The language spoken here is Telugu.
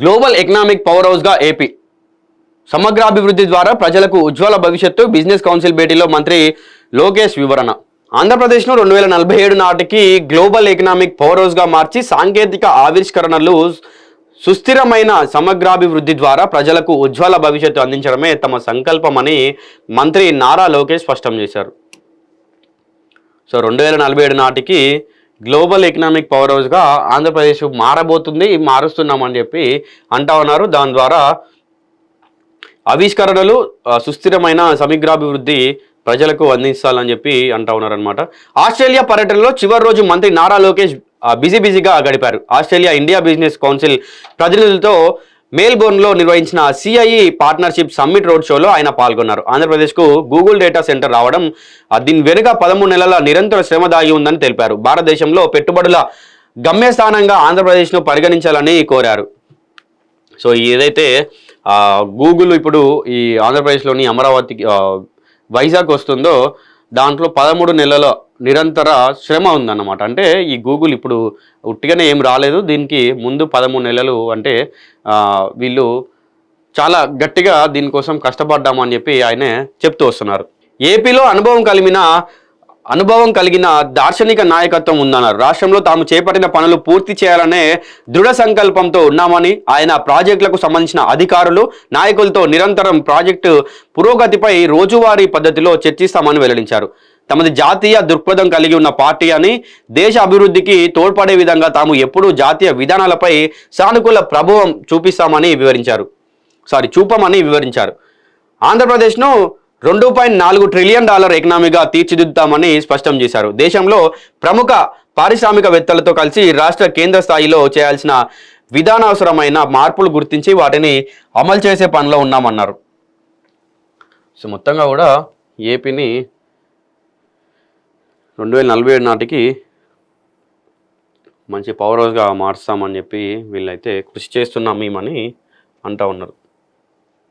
గ్లోబల్ ఎకనామిక్ పవర్ హౌస్గా ఏపీ. సమగ్రాభివృద్ధి ద్వారా ప్రజలకు ఉజ్వల భవిష్యత్తు బిజినెస్ కౌన్సిల్ భేటీలో మంత్రి లోకేష్ వివరణ. ఆంధ్రప్రదేశ్ను రెండు వేల నలభై ఏడు నాటికి గ్లోబల్ ఎకనామిక్ పవర్ హౌస్గా మార్చి సాంకేతిక ఆవిష్కరణలు సుస్థిరమైన సమగ్రాభివృద్ధి ద్వారా ప్రజలకు ఉజ్వల భవిష్యత్తు అందించడమే తమ సంకల్పమని మంత్రి నారా లోకేష్ స్పష్టం చేశారు. సో రెండు వేల నలభై ఏడు నాటికి గ్లోబల్ ఎకనామిక్ పవర్ హౌస్గా ఆంధ్రప్రదేశ్ మారబోతుంది మారుస్తున్నామని చెప్పి అంటా ఉన్నారు. దాని ద్వారా ఆవిష్కరణలు సుస్థిరమైన సమగ్రాభివృద్ధి ప్రజలకు అందించాలని చెప్పి అంటా ఉన్నారనమాట ఆస్ట్రేలియా పర్యటనలో చివరి రోజు మంత్రి నారా లోకేష్ బిజీ బిజీగా గడిపారు. ఆస్ట్రేలియా ఇండియా బిజినెస్ కౌన్సిల్ ప్రతినిధులతో మేల్బోర్న్లో నిర్వహించిన సిఐఈ పార్ట్నర్షిప్ సమ్మిట్ రోడ్ షోలో ఆయన పాల్గొన్నారు. ఆంధ్రప్రదేశ్కు గూగుల్ డేటా సెంటర్ రావడం దీని వెనుక పదమూడు నెలల నిరంతర శ్రమ దాగి ఉందని తెలిపారు. భారతదేశంలో పెట్టుబడుల గమ్యస్థానంగా ఆంధ్రప్రదేశ్ను పరిగణించాలని కోరారు. సో ఏదైతే గూగుల్ ఇప్పుడు ఈ ఆంధ్రప్రదేశ్లోని అమరావతికి వైజాగ్ వస్తుందో దాంట్లో పదమూడు నెలల నిరంతర శ్రమ ఉందన్నమాట. అంటే ఈ గూగుల్ ఇప్పుడు ఉట్టిగానే ఏం రాలేదు. దీనికి ముందు పదమూడు నెలలు అంటే వీళ్ళు చాలా గట్టిగా దీనికోసం కష్టపడ్డామని చెప్పి ఆయన చెప్తూ వస్తున్నారు. ఏపీలో అనుభవం కలిగిన అనుభవం కలిగిన దార్శనిక నాయకత్వం ఉందన్నారు. రాష్ట్రంలో తాము చేపట్టిన పనులు పూర్తి చేయాలనే దృఢ సంకల్పంతో ఉన్నామని ఆయన ప్రాజెక్టులకు సంబంధించిన అధికారులు నాయకులతో నిరంతరం ప్రాజెక్టు పురోగతిపై రోజువారీ పద్ధతిలో చర్చిస్తామని వెల్లడించారు. తమది జాతీయ దృక్పథం కలిగి ఉన్న పార్టీ అని దేశ అభివృద్ధికి తోడ్పడే విధంగా తాము ఎప్పుడూ జాతీయ విధానాలపై సానుకూల ప్రభావం చూపిస్తామని వివరించారు. సారీ చూపమని వివరించారు. ఆంధ్రప్రదేశ్ను రెండు పాయింట్ నాలుగు ట్రిలియన్ డాలర్ ఎకనామీగా తీర్చిదిద్దుతామని స్పష్టం చేశారు. దేశంలో ప్రముఖ పారిశ్రామికవేత్తలతో కలిసి రాష్ట్ర కేంద్ర స్థాయిలో చేయాల్సిన విధానావసరమైన మార్పులు గుర్తించి వాటిని అమలు చేసే పనిలో ఉన్నామన్నారు. సో మొత్తంగా కూడా ఏపీని రెండు వేల నలభై ఏడు నాటికి మంచి పవర్ హౌస్గా మారుస్తామని చెప్పి వీళ్ళైతే కృషి చేస్తున్నాం మేమని అంటా ఉన్నారు.